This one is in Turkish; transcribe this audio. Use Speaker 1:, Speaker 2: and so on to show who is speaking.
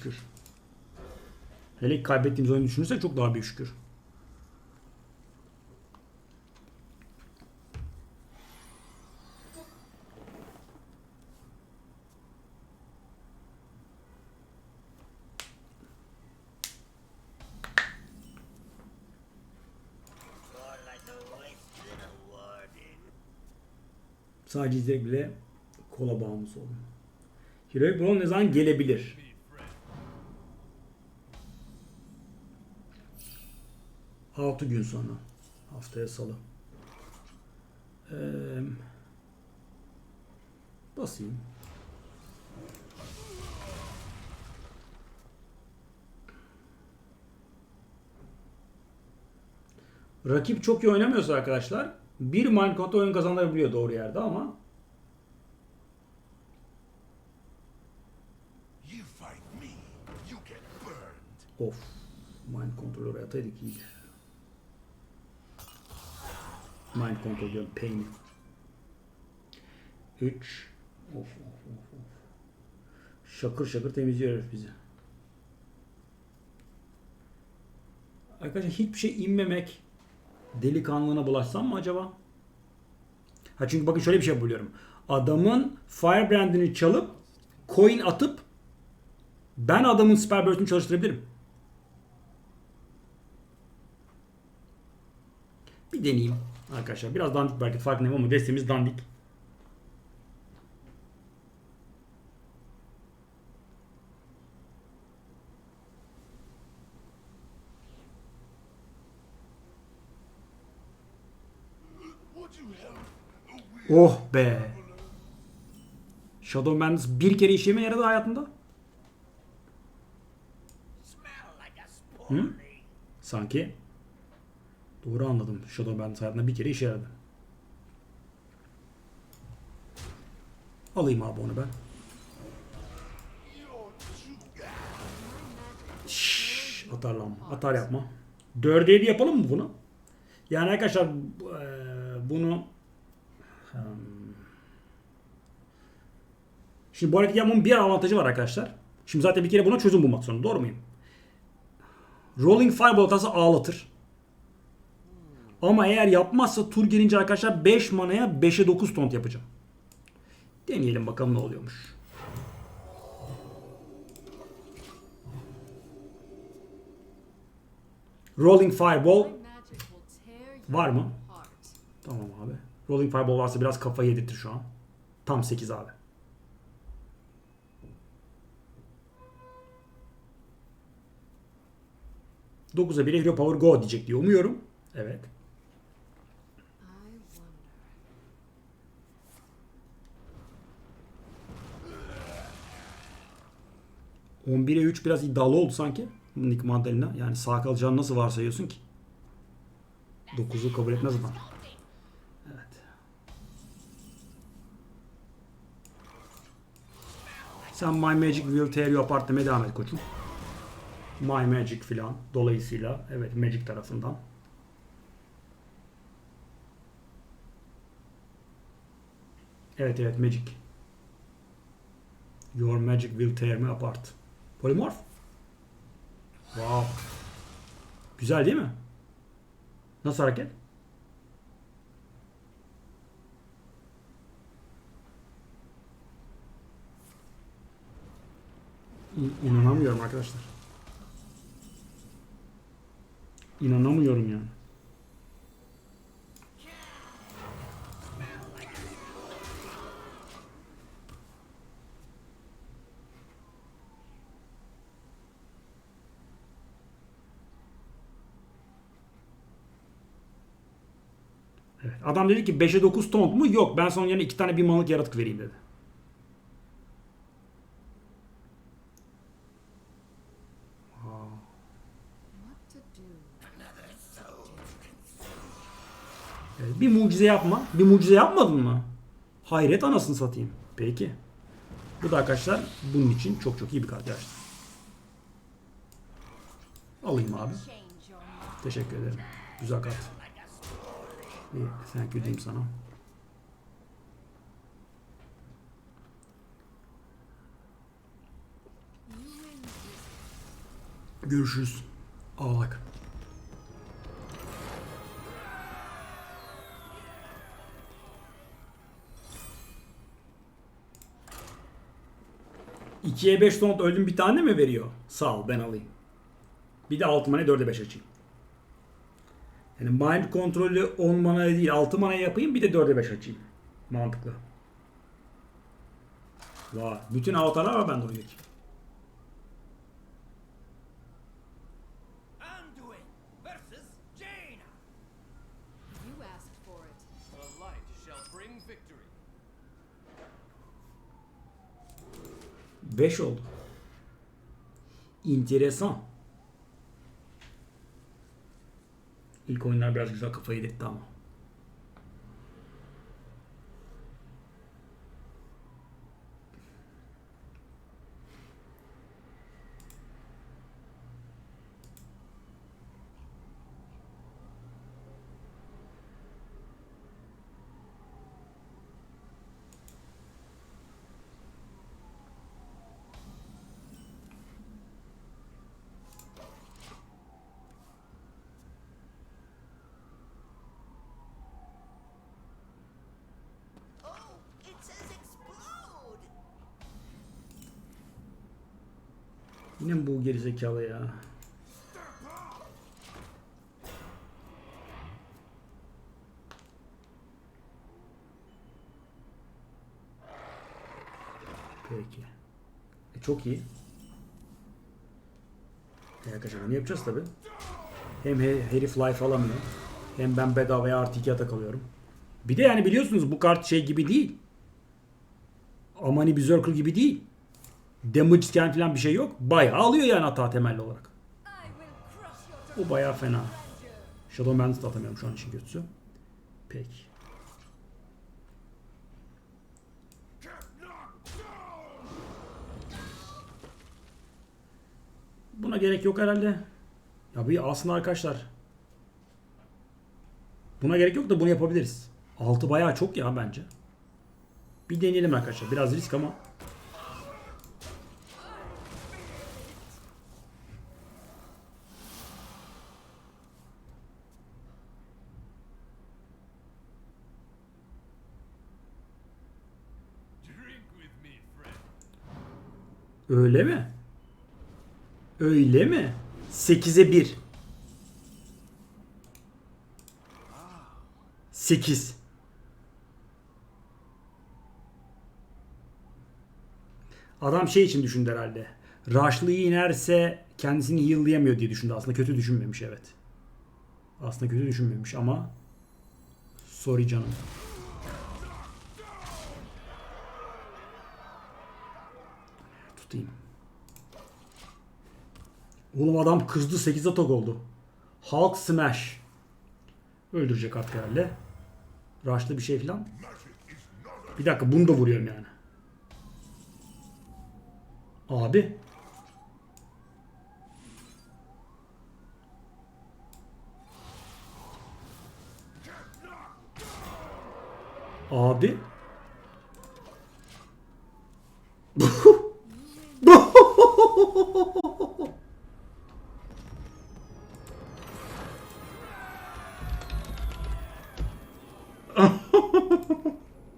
Speaker 1: şükür. Hele kaybettiğimiz oyunu düşünürsek çok daha büyük şükür. Sadece izleyerek bile kola bağımlısı oldum. Heroic Brawl ne zaman gelebilir? Altı gün sonra. Haftaya salı. Ee, basayım. Rakip çok iyi oynamıyorsa arkadaşlar bir mind control oyun kazanabiliyor doğru yerde ama. Of. Mind Control oraya ataydık iyiydi. Mind Control diyorum. Pain. 3. Of of of of. Şakır şakır temizliyor herif bizi. Arkadaşlar hiçbir şey inmemek delikanlığına bulaşsam mı acaba? Ha çünkü bakın şöyle bir şey buluyorum. Adamın Firebrand'ini çalıp coin atıp ben adamın Spell Burst'ünü çalıştırabilirim. Bir deneyeyim arkadaşlar. Biraz dandik belki farkındayım ama destemiz dandik. Oh be. Shadow Madness bir kere işleme yaradı hayatında. Hı? Sanki. Doğru anladım. Shadow Madness hayatında bir kere işe yaradı. Alayım abi onu ben. Şşş, atarlanma. Atar yapma. 4'e 7 yapalım mı bunu? Yani arkadaşlar eee, bunu. Şimdi bu hareket yapmamın bir avantajı var arkadaşlar. Şimdi zaten bir kere buna çözüm bulmak zorunda. Doğru muyum? Rolling Fireball hatası ağlatır. Ama eğer yapmazsa tur gelince arkadaşlar 5 manaya 5'e 9 tont yapacağım. Deneyelim bakalım ne oluyormuş. Rolling Fireball var mı? Tamam abi. Rolling Fireball varsa biraz kafayı yedirtir şu an. Tam 8 abi. Dokuza 1'e Hero Power Go diyecek diye umuyorum. Evet. 11'e 3 biraz iddialı oldu sanki. Nick Mandalina. Yani sağ kalacağını nasıl varsayıyorsun ki? 9'u kabul etmez adam. Evet. Sen My Magic Will Tear You Apart demeye devam et koçum. My Magic filan. Dolayısıyla evet Magic tarafından. Evet evet Magic. Your magic will tear me apart. Polymorph. Wow. Güzel değil mi? Nasıl hareket? İnanamıyorum arkadaşlar. İnanamıyorum yani. Adam dedi ki 5'e 9 ton mu? Yok ben sana yerine 2 tane bir malık yaratık vereyim dedi. Evet, bir mucize yapma. Bir mucize yapmadın mı? Hayret anasını satayım. Peki. Bu da arkadaşlar bunun için çok çok iyi bir kart gerçekten. Alayım abi. Teşekkür ederim. Güzel kart. Bir you diyeyim sana. Görüşürüz. Ağlak. İkiye 5 donut öldüm bir tane mi veriyor? Sağ ol ben alayım. Bir de 6 mana 4'e 5 açayım. Yani mind kontrolü 10 mana değil 6 mana yapayım bir de 4'e 5 açayım. Mantıklı. Vay. Bütün avatarlar var bende oynayacak.
Speaker 2: Anduin versus Jaina.
Speaker 1: İlk oyunlar biraz güzel kafayı yedirtti ama. Yine bu gerizekalı ya? Peki. E, çok iyi. E, arkadaşlar bunu yapacağız tabi. Hem he- herif life alamıyor. Hem ben bedavaya artı 2 atak alıyorum. Bir de yani biliyorsunuz bu kart şey gibi değil. Amani Berserker gibi değil. Damage scan falan bir şey yok. Bayağı alıyor yani hata temelli olarak. O bayağı fena. Shadow da atamıyorum şu an işin kötüsü. Peki. Buna gerek yok herhalde. Ya bir aslında arkadaşlar. Buna gerek yok da bunu yapabiliriz. 6 bayağı çok ya bence. Bir deneyelim arkadaşlar. Biraz risk ama. Öyle mi? Öyle mi? 8'e 1. 8. Adam şey için düşündü herhalde. Rush'lıyı inerse kendisini heal'layamıyor diye düşündü. Aslında kötü düşünmemiş evet. Aslında kötü düşünmemiş ama sorry canım. Tutayım. Oğlum adam kızdı 8 atak oldu. Hulk Smash. Öldürecek artık herhalde. Rush'lı bir şey falan. Bir dakika bunu da vuruyorum yani. Abi. Abi.